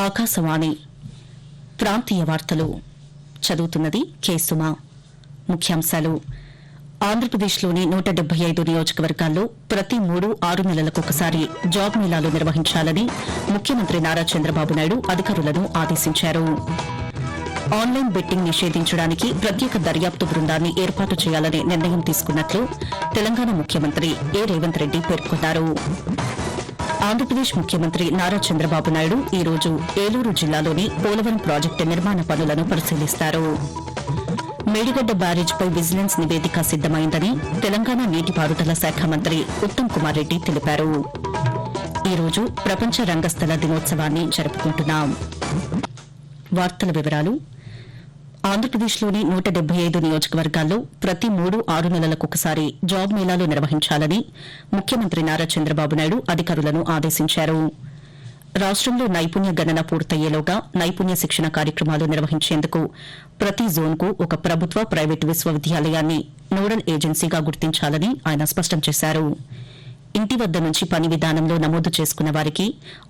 ఆకాశవాణి. ప్రాంతీయ వార్తలు. చదువుతున్నది కె సుమ. ముఖ్యాంశాలు. ఆంధ్రప్రదేశ్లోని నూట డెబ్బై ఐదు నియోజకవర్గాల్లో ప్రతి మూడు ఆరు నెలలకొకసారి జాబ్ మేళాలు నిర్వహించాలని ముఖ్యమంత్రి నారా చంద్రబాబు నాయుడు అధికారులను ఆదేశించారు. ఆన్లైన్ బెట్టింగ్ నిషేధించడానికి ప్రత్యేక దర్యాప్తు బృందాన్ని ఏర్పాటు చేయాలనే నిర్ణయం తీసుకున్నట్లు తెలంగాణ ముఖ్యమంత్రి ఏ రేవంత్ రెడ్డి పేర్కొన్నారు. ఆంధ్రప్రదేశ్ ముఖ్యమంత్రి నారా చంద్రబాబు నాయుడు ఈ రోజు ఏలూరు జిల్లాలోని పోలవరం ప్రాజెక్టు నిర్మాణ పనులను పరిశీలిస్తారు. మేడిగడ్డ బ్యారేజ్పై విజిలెన్స్ నివేదిక సిద్దమైందని తెలంగాణ నీటిపారుదల శాఖ మంత్రి ఉత్తమ్ కుమార్ రెడ్డి తెలిపారు. ఈ రోజు ప్రపంచ రంగస్థల దినోత్సవాన్ని జరుపుకుంటున్నాం. వార్తల వివరాలు ఆంధ్రప్రదేశ్లోని నూట డెబ్బై ఐదు నియోజకవర్గాల్లో ప్రతి మూడు ఆరు నెలలకొకసారి జాబ్ మేళాలు నిర్వహించాలని ముఖ్యమంత్రి నారా చంద్రబాబు నాయుడు అధికారులను ఆదేశించారు. రాష్టంలో నైపుణ్య గణన పూర్తయ్యేలోగా నైపుణ్య శిక్షణ కార్యక్రమాలు నిర్వహించేందుకు ప్రతి జోన్కు ఒక ప్రభుత్వ ప్రైవేటు విశ్వవిద్యాలయాన్ని నోడల్ ఏజెన్సీగా గుర్తించాలని ఆయన స్పష్టం చేశారు. ఇంటి వద్ద నుంచి పని విధానంలో నమోదు చేసుకున్న వారికి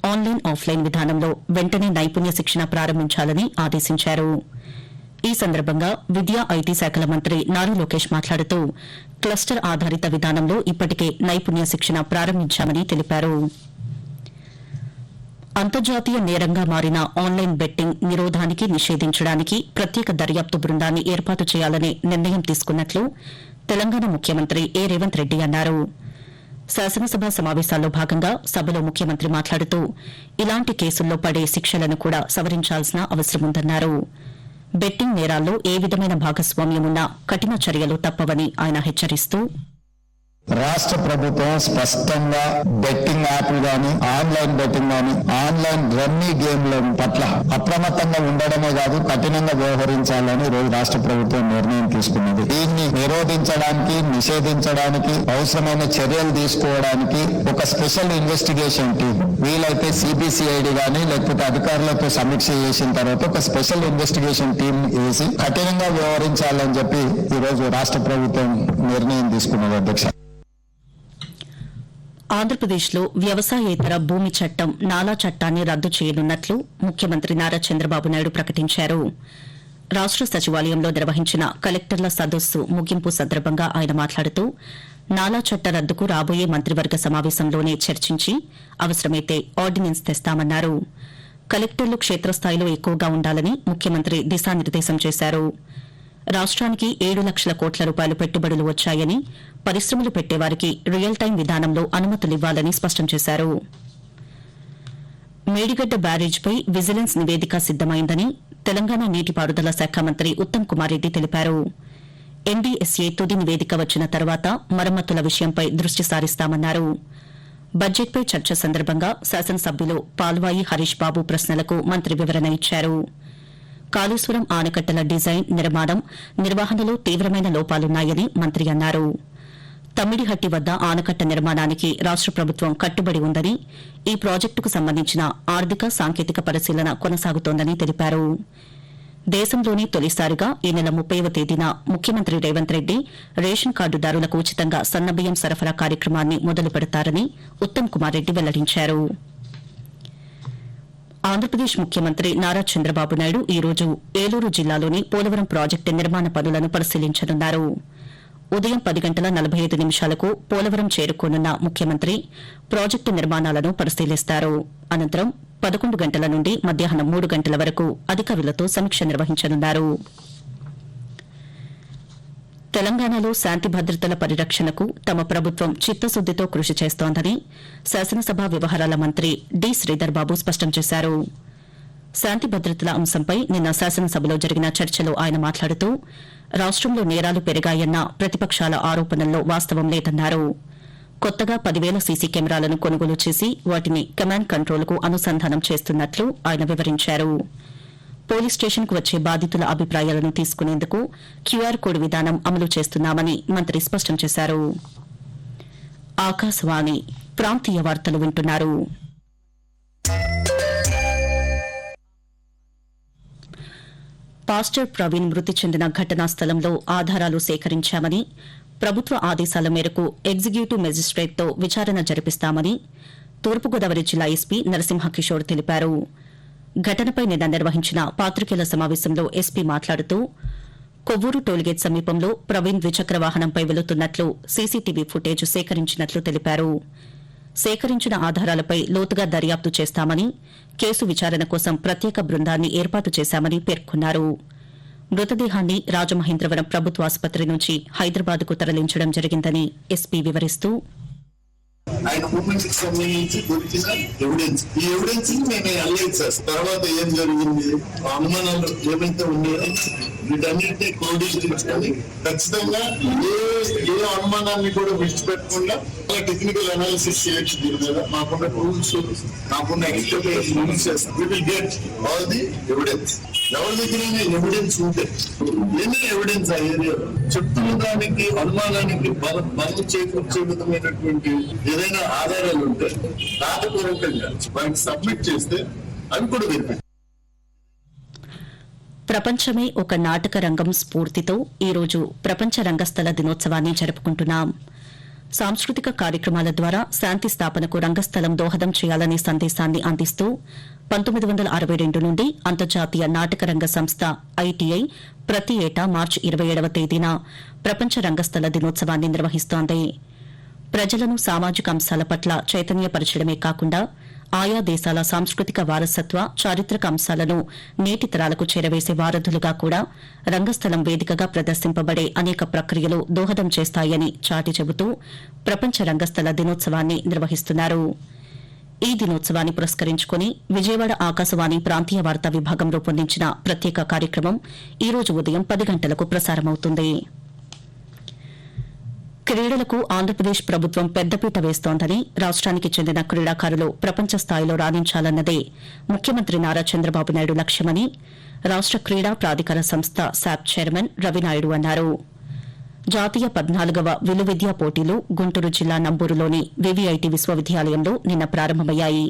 ఆన్లైన్ ఆఫ్లైన్ విధానంలో వెంటనే నైపుణ్య శిక్షణ ప్రారంభించాలని ఆదేశించారు. ఈ సందర్భంగా విద్యా ఐటీ శాఖల మంత్రి నారా లోకేష్ మాట్లాడుతూ క్లస్టర్ ఆధారిత విధానంలో ఇప్పటికే నైపుణ్య శిక్షణ ప్రారంభించామని తెలిపారు. అంతర్జాతీయ నేరంగా మారిన ఆన్లైన్ బెట్టింగ్ నిరోధానికి నిషేధించడానికి ప్రత్యేక దర్యాప్తు బృందాన్ని ఏర్పాటు చేయాలనే నిర్ణయం తీసుకున్నట్లు తెలంగాణ ముఖ్యమంత్రి ఏ. రేవంత్ రెడ్డి అన్నారు. శాసనసభ సమావేశాల్లో భాగంగా సభలో ముఖ్యమంత్రి మాట్లాడుతూ ఇలాంటి కేసుల్లో పడే శిక్షలను కూడా సవరించాల్సిన అవసరముందన్నారు బెట్టింగ్ నేరాల్లో ఏ విధమైన భాగస్వామ్యమున్నా కఠిన చర్యలు తప్పవని ఆయన హెచ్చరిస్తూ రాష్ట్ర ప్రభుత్వం స్పష్టంగా బెట్టింగ్ యాప్లు గాని ఆన్లైన్ బెట్టింగ్ గాని ఆన్లైన్ రమ్మీ గేమ్ల పట్ల అప్రమత్తంగా ఉండడమే కాదు కఠినంగా వ్యవహరించాలని రోజు రాష్ట్ర ప్రభుత్వం నిర్ణయం తీసుకున్నది. దీన్ని నిరోధించడానికి నిషేధించడానికి అవసరమైన చర్యలు తీసుకోవడానికి ఒక స్పెషల్ ఇన్వెస్టిగేషన్ టీం వీలైతే సిబిసిఐడి గాని లేకపోతే అధికారులతో సమీక్ష చేసిన తర్వాత ఒక స్పెషల్ ఇన్వెస్టిగేషన్ టీం వేసి కఠినంగా వ్యవహరించాలని చెప్పి ఈ రోజు రాష్ట్ర ప్రభుత్వం నిర్ణయం తీసుకున్నది అధ్యక్ష. ఆంధ్రప్రదేశ్లో వ్యవసాయేతర భూమి చట్టం నాలా చట్టాన్ని రద్దు చేయనున్నట్లు ముఖ్యమంత్రి నారా చంద్రబాబు నాయుడు ప్రకటించారు. రాష్ట సచివాలయంలో నిర్వహించిన కలెక్టర్ల సదస్సు ముగింపు సందర్భంగా ఆయన మాట్లాడుతూ నాలా చట్ట రద్దుకు రాబోయే మంత్రివర్గ సమావేశంలోనే చర్చించి అవసరమైతే ఆర్డినెన్స్ తెస్తామన్నారు. కలెక్టర్లు క్షేత్రస్థాయిలో ఎక్కువగా ఉండాలని ముఖ్యమంత్రి దిశానిర్దేశం చేశారు. రాష్ట్రానికి ఏడు లక్షల కోట్ల రూపాయలు పెట్టుబడులు వచ్చాయని పరిశ్రమలు పెట్టేవారికి రియల్ టైం విధానంలో అనుమతులివ్వాలని స్పష్టం చేశారు. మేడిగడ్డ బ్యారేజ్పై విజిలెన్స్ నివేదిక సిద్దమైందని తెలంగాణ నీటిపారుదల శాఖ మంత్రి ఉత్తమ్ కుమార్ రెడ్డి తెలిపారు. ఎన్డీఎస్ఏ తుది నివేదిక వచ్చిన తర్వాత మరమ్మతుల విషయంపై దృష్టి సారిస్తామన్నారు. బడ్జెట్పై చర్చ సందర్భంగా శాసనసభ్యులు పాల్వాయి హరీష్ బాబు ప్రశ్నలకు మంత్రి వివరణ ఇచ్చారు. కాళేశ్వరం ఆనకట్టల డిజైన్ నిర్మాణం నిర్వహణలో తీవ్రమైన లోపాలున్నాయని మంత్రి అన్నారు. తమ్మిడిహట్టి వద్ద ఆనకట్ట నిర్మాణానికి రాష్ట ప్రభుత్వం కట్టుబడి ఉందని ఈ ప్రాజెక్టుకు సంబంధించిన ఆర్థిక సాంకేతిక పరిశీలన కొనసాగుతోందని తెలిపారు. దేశంలోనే తొలిసారిగా ఈ నెల ముప్పైవ తేదీన ముఖ్యమంత్రి రేవంత్ రెడ్డి రేషన్ కార్డుదారులకు ఉచితంగా సన్నబియ్యం సరఫరా కార్యక్రమాన్ని మొదలు పెడతారని ఉత్తమ్ కుమార్ రెడ్డి వెల్లడించారు. ఆంధ్రప్రదేశ్ ముఖ్యమంత్రి నారా చంద్రబాబు నాయుడు ఈ రోజు ఏలూరు జిల్లాలోని పోలవరం ప్రాజెక్టు నిర్మాణ పనులను పరిశీలించనున్నారు. ఉదయం పది గంటల నలభై ఐదు నిమిషాలకు పోలవరం చేరుకోనున్న ముఖ్యమంత్రి ప్రాజెక్టు నిర్మాణాలను పరిశీలిస్తారు. అనంతరం పదకొండు గంటల నుండి మధ్యాహ్నం మూడు గంటల వరకు అధికారులతో సమీక్ష నిర్వహించనున్నారు. తెలంగాణలో శాంతి భద్రతల పరిరక్షణకు తమ ప్రభుత్వం చిత్తశుద్దితో కృషి చేస్తోందని శాసనసభ వ్యవహారాల మంత్రి డి శ్రీధర్ బాబు స్పష్టం చేశారు. శాంతి భద్రతల అంశంపై నిన్న శాసనసభలో జరిగిన చర్చలో ఆయన మాట్లాడుతూ రాష్టంలో నేరాలు పెరిగాయన్న ప్రతిపక్షాల ఆరోపణల్లో వాస్తవం లేదన్నారు. కొత్తగా పదివేల సీసీ కెమెరాలను కొనుగోలు చేసి వాటిని కమాండ్ కంట్రోల్కు అనుసంధానం చేస్తున్నట్లు ఆయన వివరించారు. పోలీస్ స్టేషన్కు వచ్చే బాధితుల అభిప్రాయాలను తీసుకునేందుకు క్యూఆర్ కోడ్ విధానం అమలు చేస్తున్నామని మంత్రి స్పష్టం చేశారు. ఆకాశవాణి ప్రాంతీయ వార్తలు వింటున్నారు. పాస్టర్ ప్రవీణ్ మృతి చెందిన ఘటనా స్థలంలో ఆధారాలు సేకరించామని ప్రభుత్వ ఆదేశాల మేరకు ఎగ్జిక్యూటివ్ మెజిస్ట్రేట్తో విచారణ జరిపిస్తామని తూర్పుగోదావరి జిల్లా ఎస్పీ నరసింహ కిషోర్ తెలిపారు. ఘటనపై నిన్న నిర్వహించిన పాత్రికేయుల సమావేశంలో ఎస్పీ మాట్లాడుతూ కొవ్వూరు టోల్గేట్ సమీపంలో ప్రవీణ్ ద్విచక్ర వాహనంపై వెళుతున్నట్లు సీసీటీవీ ఫుటేజ్ సేకరించినట్లు తెలిపారు. సేకరించిన ఆధారాలపై లోతుగా దర్యాప్తు చేస్తామని కేసు విచారణ కోసం ప్రత్యేక బృందాన్ని ఏర్పాటు చేశామని పేర్కొన్నారు. మృతదేహాన్ని రాజమహేంద్రవరం ప్రభుత్వ ఆసుపత్రి నుంచి హైదరాబాద్కు తరలించడం జరిగిందని ఎస్పీ వివరిస్తూ ఆయన మూమెంట్స్కి సంబంధించి దొరికిన ఎవిడెన్స్ ఈ ఎవిడెన్స్ మేము అనలైజ్ సార్ తర్వాత ఏం జరిగింది? ఆ అనుమానాలు ఏమైతే ఉన్నాయో వీటన్నిటినీ క్రోడీకరించుకొని ఖచ్చితంగా ఏ ఏ అనుమానాన్ని కూడా విడిచిపెట్టకుండా టెక్నికల్ అనాలిసిస్ చేయొచ్చు దీని మీద. మాకున్న రూల్స్ మాకున్న expertise use we will get all the evidence ఎవరి దగ్గరైనా ఎవిడెన్స్ ఉంటే ఎన్ని ఎవిడెన్స్ ఆ ఏరియాలో చెప్తున్న దానికి అనుమానానికి బలం బలం చేకూర్చే విధమైనటువంటి ఏదైనా ఆధారాలు ఉంటే రాతపూర్వకంగా వాటికి సబ్మిట్ చేస్తే అవి కూడా వినిపించారు ప్రపంచమే ఒక నాటక రంగం స్ఫూర్తితో ఈరోజు ప్రపంచ రంగస్థల దినోత్సవాన్ని జరుపుకుంటున్నాం. సాంస్కృతిక కార్యక్రమాల ద్వారా శాంతి స్థాపనకు రంగస్థలం దోహదం చేయాలనే సందేశాన్ని అందిస్తూ పంతొమ్మిది వందల అరవై రెండు నుండి అంతర్జాతీయ నాటక రంగ సంస్థ ఐటీఐ ప్రతి ఏటా మార్చి ఇరవై ఏడవ తేదీన ప్రపంచ రంగస్థల దినోత్సవాన్ని నిర్వహిస్తోంది. ప్రజలను సామాజిక అంశాల పట్ల చైతన్యపరచడమే కాకుండా ఆయా దేశాల సాంస్కృతిక వారసత్వ చారిత్రక అంశాలను నేటి తరాలకు చేరవేసే వారధులుగా కూడా రంగస్థలం వేదికగా ప్రదర్శింపబడే అనేక ప్రక్రియలు దోహదం చేస్తాయని చాటి చెబుతూ ప్రపంచ రంగస్థల దినోత్సవాన్ని నిర్వహిస్తున్నారు. ఈ దినోత్సవాన్ని పురస్కరించుకుని విజయవాడ ఆకాశవాణి ప్రాంతీయ వార్తా విభాగం రూపొందించిన ప్రత్యేక కార్యక్రమం ఈ రోజు ఉదయం పది గంటలకు ప్రసారమవుతుంది. క్రీడలకు ఆంధ్రప్రదేశ్ ప్రభుత్వం పెద్దపీట వేస్తోందని రాష్ట్రానికి చెందిన క్రీడాకారులు ప్రపంచ స్థాయిలో రాణించాలన్నదే ముఖ్యమంత్రి నారా చంద్రబాబు నాయుడు లక్ష్యమని రాష్ట క్రీడా ప్రాధికార సంస్థ శాప్ చైర్మన్ రవినాయుడు అన్నారు. జాతీయ పద్నాలుగవ విలువిద్యా పోటీలు గుంటూరు జిల్లా నంబూరులోని వివిఐటి విశ్వవిద్యాలయంలో నిన్న ప్రారంభమయ్యాయి.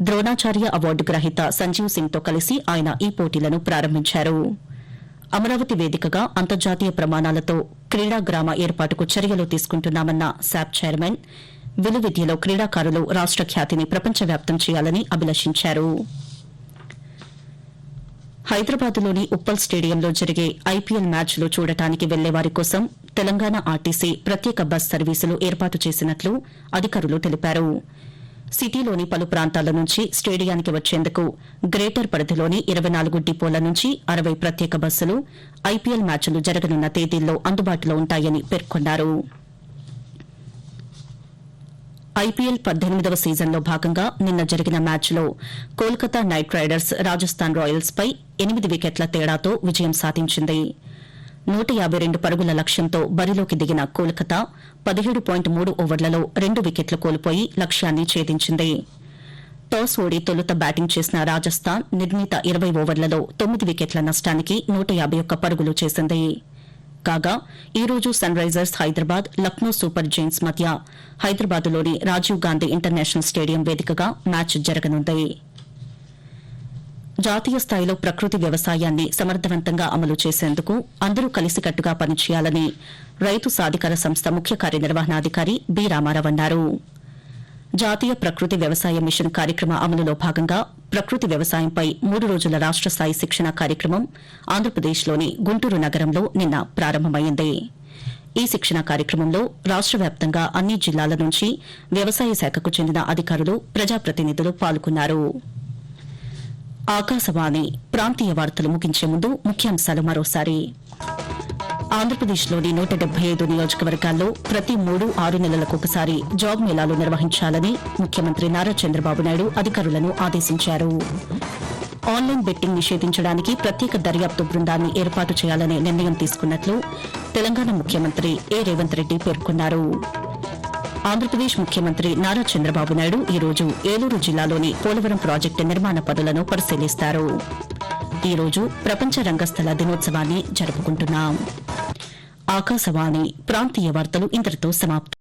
ద్రోణాచార్య అవార్డు గ్రహీత సంజీవ్ సింగ్తో కలిసి ఆయన ఈ పోటీలను ప్రారంభించారు. అమరావతి వేదికగా అంతర్జాతీయ ప్రమాణాలతో క్రీడా గ్రామ ఏర్పాటుకు చర్యలు తీసుకుంటున్నామన్న శాప్ చైర్మన్ విలు విద్యలో క్రీడాకారులు రాష్ట ఖ్యాతిని ప్రపంచవ్యాప్తం చేయాలని అభిలషించారు. హైదరాబాద్లోని ఉప్పల్ స్టేడియంలో జరిగే ఐపీఎల్ మ్యాచ్లు చూడటానికి వెళ్ళేవారి కోసం తెలంగాణ ఆర్టీసీ ప్రత్యేక బస్ సర్వీసులు ఏర్పాటు చేసినట్లు అధికారులు తెలిపారు. సిటీలోని పలు ప్రాంతాల నుంచి స్టేడియానికి వచ్చేందుకు గ్రేటర్ పరిధిలోని ఇరవై నాలుగు డిపోల నుంచి అరవై ప్రత్యేక బస్సులు ఐపీఎల్ మ్యాచ్లు జరగనున్న తేదీల్లో అందుబాటులో ఉంటాయని పేర్కొన్నారు. ఐపీఎల్ పద్దెనిమిదవ సీజన్లో భాగంగా నిన్న జరిగిన మ్యాచ్లో Kolkata Knight Riders Rajasthan Royals పై ఎనిమిది వికెట్ల తేడాతో విజయం సాధించింది. నూట యాబై రెండు పరుగుల లక్ష్యంతో బరిలోకి దిగిన కోల్కతా పదిహేడు పాయింట్ మూడు ఓవర్లలో రెండు వికెట్లు కోల్పోయి లక్ష్యాన్ని ఛేదించింది. టాస్ ఓడి తొలుత బ్యాటింగ్ చేసిన రాజస్థాన్ నిర్ణీత ఇరవై ఓవర్లలో తొమ్మిది వికెట్ల నష్టానికి నూట యాబై ఒక్క పరుగులు చేసింది. కాగా ఈ రోజు Sunrisers Hyderabad Lucknow Super Giants మధ్య హైదరాబాద్లోని రాజీవ్ గాంధీ ఇంటర్నేషనల్ స్టేడియం వేదికగా మ్యాచ్ జరగనుంది. జాతీయ స్థాయిలో ప్రకృతి వ్యవసాయాన్ని సమర్థవంతంగా అమలు చేసేందుకు అందరూ కలిసికట్టుగా పనిచేయాలని రైతు సాధికార సంస్థ ముఖ్య కార్యనిర్వహణాధికారి బి రామారావు అన్నారు. జాతీయ ప్రకృతి వ్యవసాయ మిషన్ కార్యక్రమ అమలులో భాగంగా ప్రకృతి వ్యవసాయంపై మూడు రోజుల రాష్ట స్థాయి శిక్షణ కార్యక్రమం ఆంధ్రప్రదేశ్లోని గుంటూరు నగరంలో నిన్న ప్రారంభమైంది. ఈ శిక్షణ కార్యక్రమంలో రాష్ట వ్యాప్తంగా అన్ని జిల్లాల నుంచి వ్యవసాయ శాఖకు చెందిన అధికారులు ప్రజాప్రతినిధులు పాల్గొన్నారు. ఆకాశవాణి ప్రాంతీయ వార్తలు ముగించే ముందు ముఖ్యాంశాలు మరోసారి. ఆంధ్రప్రదేశ్లోని నూట డెబ్బై ఐదు నియోజకవర్గాల్లో ప్రతి మూడు ఆరు నెలలకు ఒకసారి జాబ్ మేళాలు నిర్వహించాలని ముఖ్యమంత్రి నారా చంద్రబాబు నాయుడు అధికారులను ఆదేశించారు. ఆన్లైన్ బెట్టింగ్ నిషేధించడానికి ప్రత్యేక దర్యాప్తు బృందాన్ని ఏర్పాటు చేయాలనే నిర్ణయం తీసుకున్నట్లు తెలంగాణ ముఖ్యమంత్రి ఏ రేవంత్ రెడ్డి పేర్కొన్నారు. ఆంధ్రప్రదేశ్ ముఖ్యమంత్రి నారా చంద్రబాబు నాయుడు ఈ రోజు ఏలూరు జిల్లాలోని పోలవరం ప్రాజెక్టు నిర్మాణ పనులను పరిశీలిస్తారు. ఈ రోజు ప్రపంచ రంగస్థల దినోత్సవాన్ని జరుపుకుంటున్నాం. ఆకాశవాణి ప్రాంతీయ వార్తలు ఇంతటితో సమాప్తం.